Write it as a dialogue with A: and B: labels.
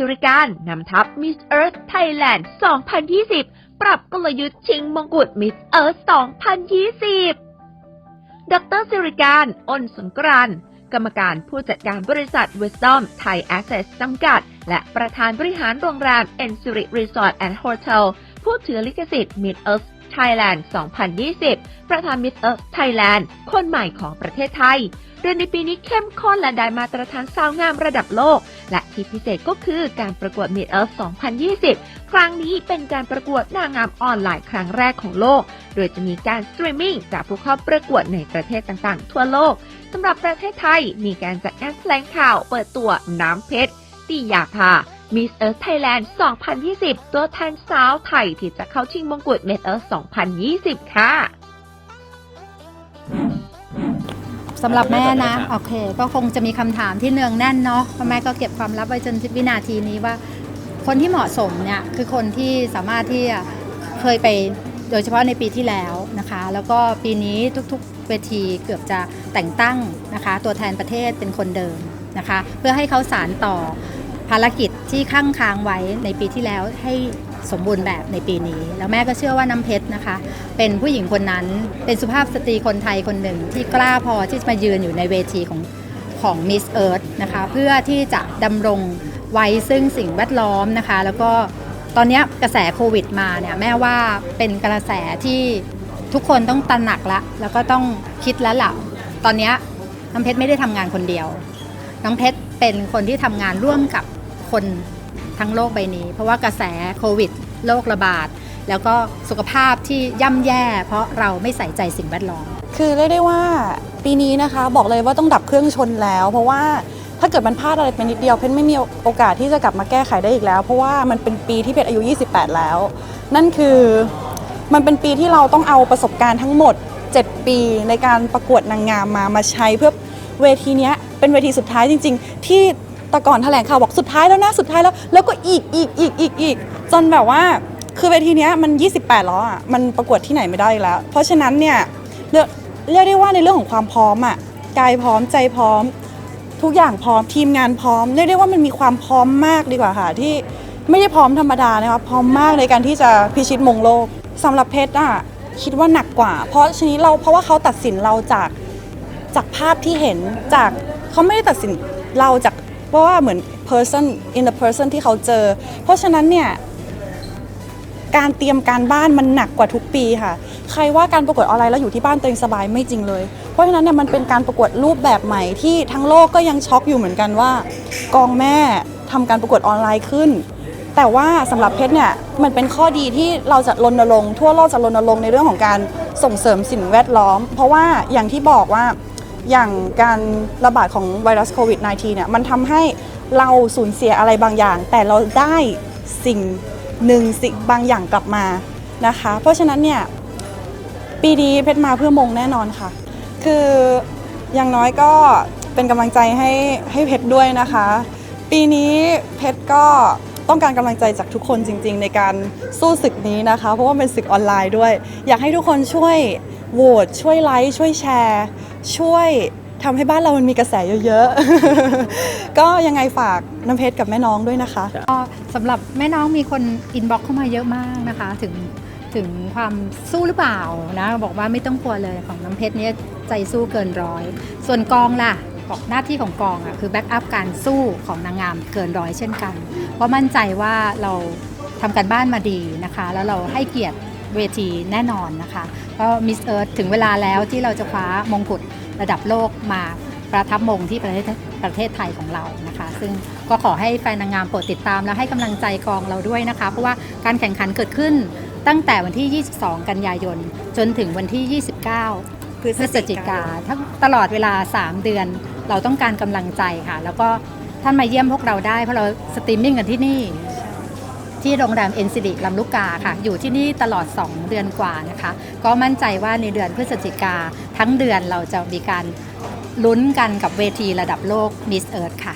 A: สิริการนำทัพ Miss Earth Thailand 2020 ปรับกลยุทธ์ชิงมงกุฎ Miss Earth 2020 ดรสิริการอ้นสงกรานกรรมการผู้จัดการบริษัท Wisdom Thai Access จำกัด และประธานบริหารโรงแรม e n s u r i Resort and Hotel ผู้ถือลิขสิทธิ์ Miss Earth Thailand 2020 ประธาน Miss Earth Thailand คนใหม่ของประเทศไทยเดือนในปีนี้เข้มข้นและได้มาตรฐานสาวงามระดับโลก และที่พิเศษก็คือการประกวด Miss Earth 2020 ครั้งนี้เป็นการประกวดนางงามออนไลน์ครั้งแรกของโลก โดยจะมีการสตรีมมิ่งจากผู้เข้าประกวดในประเทศต่างๆ ทั่วโลกสำหรับประเทศไทยมีการจัดงานแถลงข่าวเปิดตัวน้ำเพชรติยาภา Miss Earth Thailand 2020 ตัวแทนสาวไทยที่จะเข้าชิงมงกุฎ Miss Earth 2020 ค่ะ
B: สำหรับแม่นะ โอเค ก็คงจะมีคำถามที่เนืองแน่นเนาะเพราะแม่ก็เก็บความลับไว้จนวินาทีนี้ว่า คนที่เหมาะสมเนี่ยคือคนที่สามารถที่จะเคยไปโดยเฉพาะในปีที่แล้วนะคะ แล้วก็ปีนี้ทุกๆเวทีเกือบจะแต่งตั้งนะคะ ตัวแทนประเทศเป็นคนเดิมนะคะ เพื่อให้เขาสารต่อ ภารกิจที่ข้างค้างไว้ในปีที่แล้วให้สมบูรณ์แบบในปีนี้ แล้วแม่ก็เชื่อว่าน้ำเพชรนะคะ เป็นผู้หญิงคนนั้นเป็นสุภาพสตรีคนไทยคนหนึ่ง ที่กล้าพอที่จะมายืนอยู่ในเวทีของของ Miss Earth นะคะเพื่อที่จะดำรงไว้ซึ่งสิ่งแวดล้อมนะคะ แล้วก็ตอนนี้กระแสโควิดมาเนี่ยแม่ว่าเป็นกระแสที่ทุกคนต้องตระหนักละแล้วก็ต้องคิดแล้วล่ะตอนนี้น้ำเพชรไม่ได้ทำงานคนเดียว น้องเพชรเป็นคนที่ทำงานร่วมกับ คนทั้งโลกใบนี้ เพราะว่ากระแสโควิดโรคระบาด แล้วก็สุขภาพที่ย่ำแย่ เพราะเราไม่ใส่ใจสิ่งแวดล้อม
C: คือเรียกได้ว่าปีนี้นะคะบอกเลยว่าต้องดับเครื่องชนแล้ว เพราะว่าถ้าเกิดมันพลาดอะไรไปนิดเดียวเพชรไม่มีโอกาสที่จะกลับมาแก้ไขได้อีกแล้ว เพราะว่ามันเป็นปีที่เพชรอายุ 28 แล้ว นั่นคือมันเป็นปีที่เราต้องเอาประสบการณ์ทั้งหมด 7 ปีในการประกวดนางงามมามาใช้เพื่อเวทีนี้เป็นเวทีสุดท้ายจริง ๆ ที่ แตะก่อนแถลงข่าวบอกสุดท้ายแล้วนะสุดท้ายแล้ว แล้วก็อีกอีกอีกอีกอีกจนแบบว่าคือเวทีนี้มัน 28 แล้วอะมันประกวดที่ไหนไม่ได้แล้ว เพราะฉะนั้นเนี่ยเรียกได้ว่าในเรื่องของความพร้อมอะกายพร้อมใจพร้อม ทุกอย่างพร้อมทีมงานพร้อมเรียกได้ว่ามันมีความพร้อมมากดีกว่าค่ะที่ไม่ได้พร้อมธรรมดานะคะพร้อมมากในการที่จะพิชิตมงโลกสำหรับเพชรอะคิดว่าหนักกว่า เพราะชนิดเราเพราะว่าเขาตัดสินเราจากจากภาพที่เห็นจากเขาไม่ได้ตัดสินเราจาก เพราะว่าเหมือน person in the person ที่เขาเจอ เพราะฉะนั้นเนี่ยการเตรียมการบ้านมันหนักกว่าทุกปีค่ะ ใครว่าการประกวดออนไลน์แล้วอยู่ที่บ้านตัวเองสบายไม่จริงเลย เพราะฉะนั้นเนี่ยมันเป็นการประกวดรูปแบบใหม่ที่ทั้งโลกก็ยังช็อกอยู่เหมือนกันว่า กองแม่ทำการประกวดออนไลน์ขึ้น แต่ว่าสำหรับเพชรเนี่ยมันเป็นข้อดีที่เราจะรณรงค์ทั่วโลกจะรณรงค์ในเรื่องของการส่งเสริมสิ่งแวดล้อม เพราะว่าอย่างที่บอกว่า อย่างการระบาดของไวรัสโควิด -19 เนี่ยมันทำให้เราสูญเสียอะไรบางอย่าง แต่เราได้สิ่งหนึ่งสิ่งบางอย่างกลับมานะคะ เพราะฉะนั้นเนี่ยปีนี้เพชรมาเพื่อมงแน่นอนค่ะ คืออย่างน้อยก็เป็นกำลังใจให้ให้เพชรด้วยนะคะ ปีนี้เพชรก็ต้องการกำลังใจจากทุกคนจริง ๆ ในการสู้ศึกนี้นะคะ เพราะว่าเป็นศึกออนไลน์ด้วย อยากให้ทุกคนช่วย โหวตช่วยไลค์ช่วยแชร์ ช่วยทำให้บ้านเรามันมีกระแสเยอะๆ ก็ยังไงฝากน้ำเพชรกับแม่น้องด้วยนะคะ
B: ก็สำหรับแม่น้องมีคนอินบ็อกเข้ามาเยอะมากนะคะ ถึงถึงความสู้หรือเปล่านะ บอกว่าไม่ต้องกลัวเลยของน้ำเพชรเนี่ยใจสู้เกินร้อย ส่วนกองล่ะบอกหน้าที่ของกองอะคือแบ็กอัพการสู้ของนางงามเกินร้อยเช่นกัน เพราะมั่นใจว่าเราทำการบ้านมาดีนะคะ แล้วเราให้เกียรติ เวทีแน่นอนนะคะก็มิสเอิร์ธถึงเวลาแล้วที่เราจะคว้ามงกุฎระดับโลกมาประทับมงที่ประเทศประเทศไทยของเรานะคะ ซึ่งก็ขอให้แฟนนางงามโปรดติดตามและให้กำลังใจกองเราด้วยนะคะ เพราะว่าการแข่งขันเกิดขึ้นตั้งแต่วันที่ 22 กันยายน จนถึงวันที่ 29 พฤศจิกาทั้งตลอดเวลา 3 เดือน เราต้องการกำลังใจค่ะ แล้วก็ท่านมาเยี่ยมพวกเราได้เพราะเราสตรีมมิ่งกันที่นี่ ที่โรงแรมเอ็นซิดิลำลูกกาค่ะ อยู่ที่นี่ตลอด 2 เดือนกว่านะคะ ก็มั่นใจว่าในเดือนพฤศจิกาทั้งเดือนเราจะมีการลุ้นกันกับเวทีระดับโลกมิสเอิร์ธค่ะ